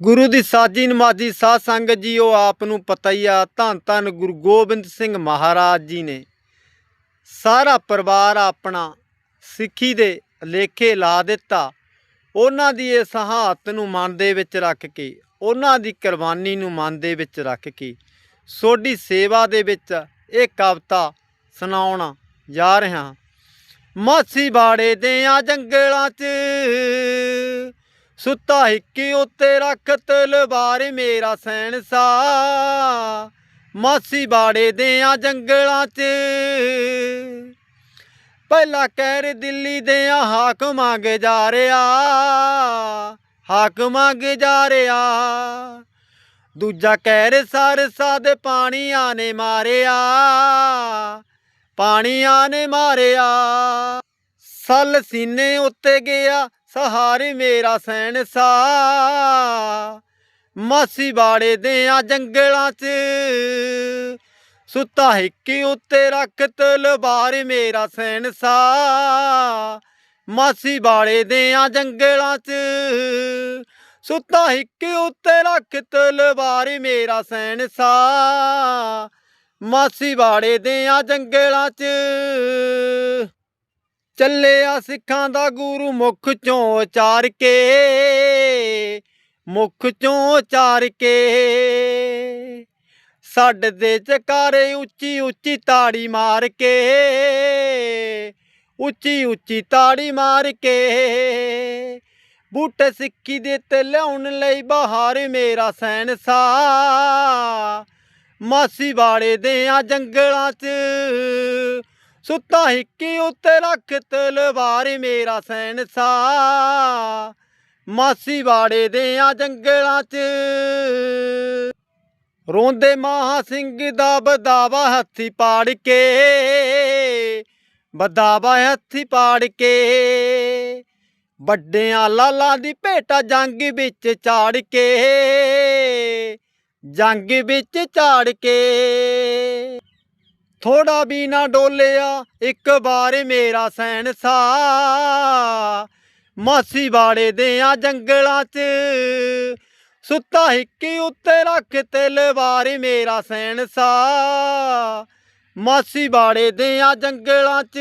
ਗੁਰੂ ਦੀ ਸਾਜੀ ਨਮਾਜੀ ਸਾਧ ਸੰਗਤ ਉਹ ਆਪ ਨੂੰ ਪਤਾ ਹੀ ਆ, ਧੰਨ ਧੰਨ ਗੁਰੂ ਗੋਬਿੰਦ ਸਿੰਘ ਮਹਾਰਾਜ ਜੀ ਨੇ। ਸਾਰਾ ਪਰਿਵਾਰ ਆਪਣਾ ਸਿੱਖੀ ਦੇ ਲੇਖੇ ਲਾ ਦਿੱਤਾ। ਉਹਨਾਂ ਦੀ ਇਸ ਹਾਲਤ ਨੂੰ ਮਨ ਦੇ ਵਿੱਚ ਰੱਖ ਕੇ, ਉਹਨਾਂ ਦੀ ਕੁਰਬਾਨੀ ਨੂੰ ਮਨ ਦੇ ਵਿੱਚ ਰੱਖ ਕੇ, ਸੋਢੀ ਸੇਵਾ ਦੇ ਵਿੱਚ ਇਹ ਕਵਿਤਾ ਸੁਣਾਉਣ ਜਾ ਰਿਹਾ। ਮਾਸੀ ਬਾੜੇ ਦੇ ਆ ਜੰਗਲਾਂ 'ਚ ਸੁੱਤਾ ਹਿੱਕੀ ਉੱਤੇ ਰੱਖ ਤਲਵਾਰ ਮੇਰਾ ਸੈਨਸਾ ਮਾਸੀ ਬਾੜੇ ਦੇ ਆ ਜੰਗਲਾਂ 'ਚ। ਪਹਿਲਾ ਕਹਿਰ ਦਿੱਲੀ ਦੇ ਆ ਹਾਕਮਾਂ ਗੁਜ਼ਾਰਿਆ ਜਾ ਗੁਜ਼ਾਰਿਆ ਦੂਜਾ ਕਹਿਰ ਸਰਸਾ ਦੇ ਪਾਣੀਆਂ ਨੇ ਮਾਰਿਆ। ਪਾਣੀਆਂ ਨੇ ਮਾਰਿਆ। ਸਲ ਸੀਨੇ ਉੱਤੇ ਗਿਆ। ਸਹਾਰੇ ਮੇਰਾ ਸੈਨਸਾ ਮਾਸੀ ਬਾੜੇ ਦੇ ਆ ਜੰਗਲਾਂ 'ਚ। ਸੁੱਤਾ ਹਿੱਕੀ ਉੱਤੇ ਰੱਖ ਤਲਵਾਰ ਮੇਰਾ ਸੈਨਸਾ ਮਾਸੀ ਬਾੜੇ ਦੇ ਆ ਜੰਗਲਾਂ 'ਚ। ਸੁੱਤਾ ਹਿੱਕੀ ਉੱਤੇ ਰੱਖ ਤਲਵਾਰ ਮੇਰਾ ਸੈਨਸਾ ਮਾਸੀ ਬਾੜੇ ਦੇ ਆ ਜੰਗਲਾਂ 'ਚ। ਚੱਲਿਆ ਸਿੱਖਾਂ ਦਾ ਗੁਰੂ ਮੁਖ ਚੋਂ ਚਾਰ ਕੇ, ਮੁਖ ਚੋਂ ਚਾਰ ਕੇ। ਛੱਡ ਦੇ ਚਕਾਰੇ ਉੱਚੀ ਉੱਚੀ ਤਾੜੀ ਮਾਰ ਕੇ, ਉੱਚੀ ਉੱਚੀ ਤਾੜੀ ਮਾਰ ਕੇ। ਬੂਟੇ ਸਿੱਕੀ ਦੇ ਤੇ ਲਿਆਉਣ ਲਈ ਬਹਾਰ ਮੇਰਾ ਸੈਨਸਾ। ਮਾਸੀ ਬਾੜੇ ਦੇ ਆ ਜੰਗਲਾਂ 'ਚ ਸੁੱਤਾ ਹਿੱਕੀ ਉੱਤੇ ਰੱਖ ਤਲਵਾਰ ਮੇਰਾ ਸੈਨਸਾ। ਮਾਸੀ ਬਾੜੇ ਦੇ ਆ ਜੰਗਲਾਂ 'ਚ। ਰੋਂਦੇ ਮਹਾ ਸਿੰਘ ਦਾ ਬਦਾਵਾ ਹੱਥੀ ਪਾੜ ਕੇ। ਬਦਾਵਾ ਹੱਥੀ ਪਾੜ ਕੇ। ਵੱਡਿਆਂ ਲਾਲਾਂ ਦੀ ਭੇਟਾ ਜੰਗ ਵਿੱਚ ਚਾੜ ਕੇ। ਜੰਗ ਵਿੱਚ ਚਾੜ ਕੇ। ਥੋੜਾ ਵੀ ਨਾ ਡੋਲਿਆ, ਇੱਕ ਵਾਰ ਮੇਰਾ ਸੈਨਸਾ। ਮਾਸੀ ਬਾੜੇ ਦੇ ਆ ਜੰਗਲਾਂ 'ਚ, ਸੁੱਤਾ ਹਿੱਕੀ ਉੱਤੇ ਰੱਖ ਤਲਵਾਰ ਮੇਰਾ ਸੈਣ ਸੈਨਸਾ। ਮਾਸੀ ਬਾੜੇ ਦੇ ਆ ਜੰਗਲਾਂ 'ਚ